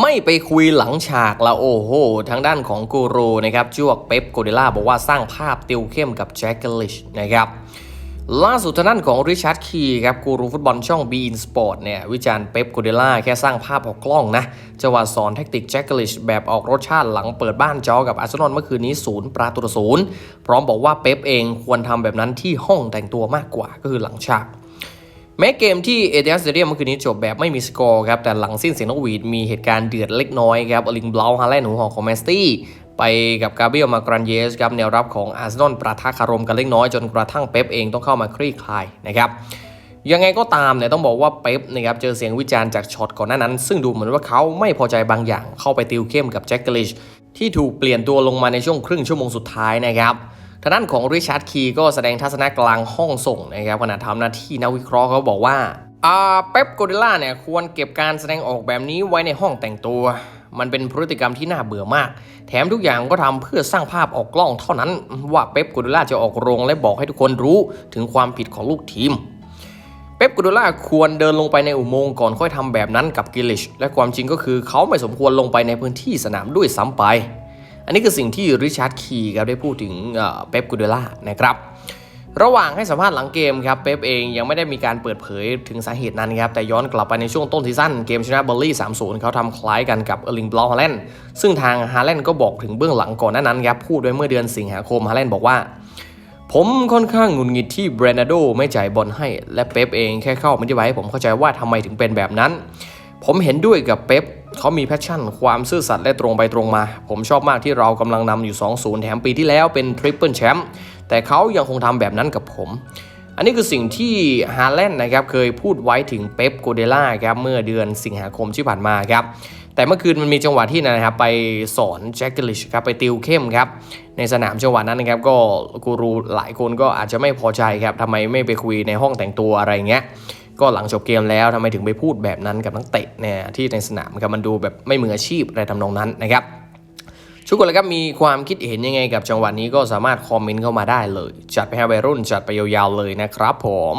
ไม่ไปคุยหลังฉากละโอ้โห ทางด้านของกูรูนะครับจวกเป๊ปโกเดล่าบอกว่าสร้างภาพติวเข้มกับแจ็คเกลิชนะครับล่าสุดทางด้านของริชาร์ดคีครับกูรูฟุตบอลช่อง Bein Sport เนี่ยวิจารณ์เป๊ปโกเดล่าแค่สร้างภาพออกกล้องนะจังหวะสอนแทคติกแจ็คเกลิชแบบออกรสชาติหลังเปิดบ้านจอกับอาร์เซนอลเมื่อคืนนี้ศูนย์ประตูศูนย์พร้อมบอกว่าเป๊ปเองควรทำแบบนั้นที่ห้องแต่งตัวมากกว่าก็คือหลังฉาก แม้เกมที่เอเดสเตเดียมเมื่อคืนนี้จบแบบไม่มีสกอร์ครับ แต่หลังสิ้นเสียงนกหวีดมีเหตุการณ์เดือดเล็กน้อยครับอลิงบลาวฮาแลนด์หัวหอกของแมนสตี้ไปกับกาเบรียลมากรานเยสครับแนวรับของอาร์เซนอลประทะคารมกันเล็กน้อยจนกระทั่งเป๊ปเองต้องเข้ามาคลี่คลายนะครับยังไงก็ตามเนี่ยต้องบอกว่าเป๊ปนะครับเจอเสียงวิจารณ์จากช็อตก่อนหน้านั้น ซึ่งดูเหมือนว่าเขาไม่พอใจบางอย่างเข้าไปติวเข้มกับแจ็คเกลิชที่ถูกเปลี่ยนตัวลงมาในช่วงครึ่งชั่วโมงสุดท้ายนะครับ ทางด้านของริชาร์ดคีก็แสดงทัศนะกลางห้องส่งนะครับขณะทำหน้าที่นักวิเคราะห์เขาบอกว่าอ่าเป๊ปโกเดล่าเนี่ยควรเก็บการแสดงออกแบบนี้ไว้ในห้องแต่งตัว มันเป็นพฤติกรรมที่น่าเบื่อมาก แถมทุกอย่างก็ทำเพื่อสร้างภาพออกกล้องเท่านั้น ว่าเป๊ปโกเดล่าจะออกโรงและบอกให้ทุกคนรู้ถึงความผิดของลูกทีมเป๊ปกูโดล่าควรเดินลงไปในอุโมงค์ก่อนค่อยทำแบบนั้นกับกิลิช และความจริงก็คือเขาไม่สมควรลงไปในพื้นที่สนามด้วยซ้ำไป อันนี้คือสิ่งที่ริชาร์ดคีครับได้พูดถึงเป๊ปกูโดล่านะครับระหว่างให้สัมภาษณ์หลังเกมครับเป๊ปเองยังไม่ได้มีการเปิดเผยถึงสาเหตุนั้นครับแต่ย้อนกลับไปในช่วงต้นซีซั่นเกมชนะเบอร์ลี่ 3-0 เขาทำคล้ายกันกับเออร์ลิงบลอฮาแลนด์ซึ่งทางฮาแลนด์ก็บอกถึงเบื้องหลังก่อนหน้านั้นครับพูดไว้เมื่อเดือนสิงหาคมฮาแลนด์บอกว่า ผมค่อนข้างหงุนงิดที่เบรนาโดไม่จ่ายบอลให้ และเป๊ปเองแค่เข้ามาที่ไว้ให้ผมเข้าใจว่าทำไมถึงเป็นแบบนั้น ผมเห็นด้วยกับเป๊ปเขามีแพชชั่น ความซื่อสัตย์และตรงไปตรงมา ผมชอบมากที่เรากำลังนำอยู่ 2-0 แถมปีที่แล้วเป็นทริปเปิลแชมป์แต่เขายังคงทำแบบนั้นกับผม อันนี้คือสิ่งที่ฮาแลนด์นะครับเคยพูดไว้ถึงเป๊ปโกเดล่าครับเมื่อเดือนสิงหาคมที่ผ่านมาครับแต่เมื่อคืนมันมีจังหวะที่นะครับไปสอนแจ็คเกลิชครับไปติวเข้มครับในสนามจังหวะนั้นนะครับก็กูรูหลายคนก็อาจจะไม่พอใจครับทำไมไม่ไปคุยในห้องแต่งตัวอะไรเงี้ย ก็หลังจบเกมแล้วทำไมถึงไปพูดแบบนั้นกับนักเตะเนี่ยที่ในสนามครับมันดูแบบไม่มืออาชีพอะไรทำนองนั้นนะครับทุกคนเลยครับมีความคิดเห็นยังไงกับจังหวะนี้ก็สามารถคอมเมนต์เข้ามาได้เลย จัดไปให้วัยรุ่นจัดไปยาวๆเลยนะครับผม